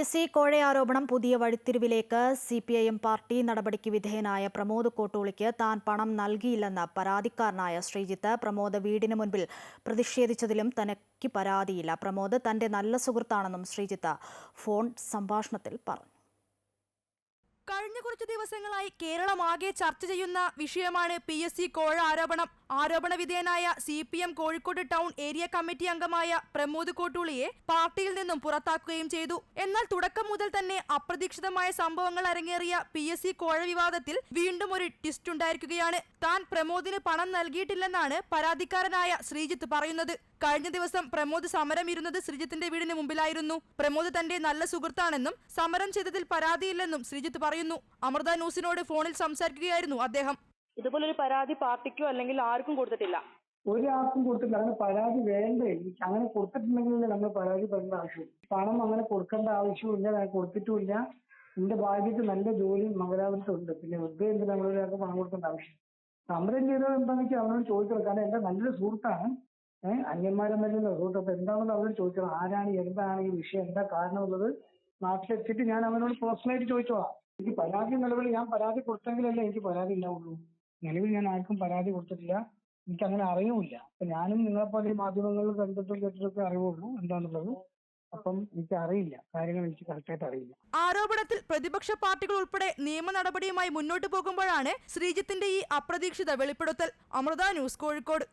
S C കോഴ ആരോപണം പുതിയ വഴിത്തിരിവിലേക്ക് C P I M party നടപടിക്ക് വിധേയനായ പ്രമോദ് കോട്ടൂളിക്ക് താൻ പണം നൽകിയില്ലെന്ന പരാതിക്കാരനായ ശ്രീജിത്ത് പ്രമോദ് വീടിന് മുൻപിൽ പ്രതിഷേധിച്ചതിലും തനിക്ക് പരാതിയില്ല. പ്രമോദ് തന്റെ നല്ല സുഹൃത്താണെന്നും ശ്രീജിത്ത് ഫോൺ സംഭാഷണത്തിൽ പറഞ്ഞു. കഴിഞ്ഞ കുറച്ച് ദിവസങ്ങളായി കേരളമാകെ ചർച്ച ചെയ്യുന്ന വിഷയമാണ് പി എസ് സി കോഴ ആരോപണം ആരോപണ വിധേയനായ C P M Kozhikode town area committee അംഗമായ പ്രമോദ് കോട്ടൂളിയെ പാർട്ടിയിൽ നിന്നും പുറത്താക്കുകയും ചെയ്തു. എന്നാൽ തുടക്കം മുതൽ തന്നെ അപ്രതീക്ഷിതമായ സംഭവങ്ങൾ അരങ്ങേറിയ പി എസ് സി കോഴ വിവാദത്തിൽ വീണ്ടും ഒരു ട്വിസ്റ്റ് ഉണ്ടായിരിക്കുകയാണ്. താൻ പ്രമോദിന് പണം നൽകിയിട്ടില്ലെന്നാണ് പരാതിക്കാരനായ ശ്രീജിത്ത് പറയുന്നത്. കഴിഞ്ഞ ദിവസം പ്രമോദ് സമരം ഇരുന്നത് ശ്രീജിത്തിന്റെ വീടിന് മുമ്പിലായിരുന്നു. പ്രമോദ് തന്റെ നല്ല സുഹൃത്താണെന്നും സമരം ചെയ്തതിൽ പരാതിയില്ലെന്നും ശ്രീജിത്ത് പറയുന്നു. അമൃത ന്യൂസിനോട് ഫോണിൽ സംസാരിക്കുകയായിരുന്നു അദ്ദേഹം. ഇതുപോലൊരു പരാതി പാർട്ടിക്കോ അല്ലെങ്കിൽ ആർക്കും കൊടുത്തിട്ടില്ല. ഒരാൾക്കും കൊടുത്തില്ല അങ്ങനെ പരാതി വേണ്ടേ? അങ്ങനെ കൊടുത്തിട്ടുണ്ടെങ്കിൽ നമ്മൾ പരാതി പറയേണ്ട ആവശ്യം. പണം അങ്ങനെ കൊടുക്കേണ്ട ആവശ്യമില്ല ഞാൻ കൊടുത്തിട്ടുമില്ല. എന്റെ ഭാര്യയ്ക്ക് നല്ല ജോലി മംഗലാപുരത്തുണ്ട് പിന്നെ വെറുതെ എന്ത് നമ്മൾ ഒരാൾക്ക് പണം കൊടുക്കേണ്ട ആവശ്യം? സമരം ചെയ്തത് എന്താണെന്ന് വെച്ചാൽ അവനോട് ചോദിക്കണം. കാരണം എന്റെ നല്ലൊരു സുഹൃത്താണ്. ഏഹ് അന്യന്മാരെന്നല്ല സുഹൃത്ത് അപ്പൊ എന്താണെന്ന് അവരോട് ചോദിക്കണം. ആരാണ് എന്താണ് ഈ വിഷയം? എന്താ കാരണം എന്നുള്ളത് നാട്ടിലെത്തിയിട്ട് ഞാൻ അവനോട് പേഴ്സണലായിട്ട് ചോദിച്ചോളാം. എനിക്ക് പരാതി നിലവിൽ ഞാൻ പരാതി കൊടുത്തെങ്കിലല്ലേ എനിക്ക് പരാതി ഉണ്ടാവുള്ളൂ. നിലവിൽ ഞാൻ ആർക്കും പരാതി കൊടുത്തിട്ടില്ല. എനിക്ക് അങ്ങനെ അറിയുമില്ല. അപ്പൊ ഞാനും നിങ്ങളെപ്പോലെ ഈ മാധ്യമങ്ങളിൽ കണ്ടിട്ടും കേട്ടിട്ടൊക്കെ അറിവുള്ളൂ എന്താണെന്നുള്ളത് അപ്പം എനിക്ക് അറിയില്ല കാര്യങ്ങൾ എനിക്ക് കറക്റ്റായിട്ട് അറിയില്ല. ആരോപണത്തിൽ പ്രതിപക്ഷ പാർട്ടികൾ ഉൾപ്പെടെ നിയമ നടപടിയുമായി മുന്നോട്ട് പോകുമ്പോഴാണ് ശ്രീജിത്തിന്റെ ഈ അപ്രതീക്ഷിത വെളിപ്പെടുത്തൽ. അമൃത ന്യൂസ് കോഴിക്കോട്.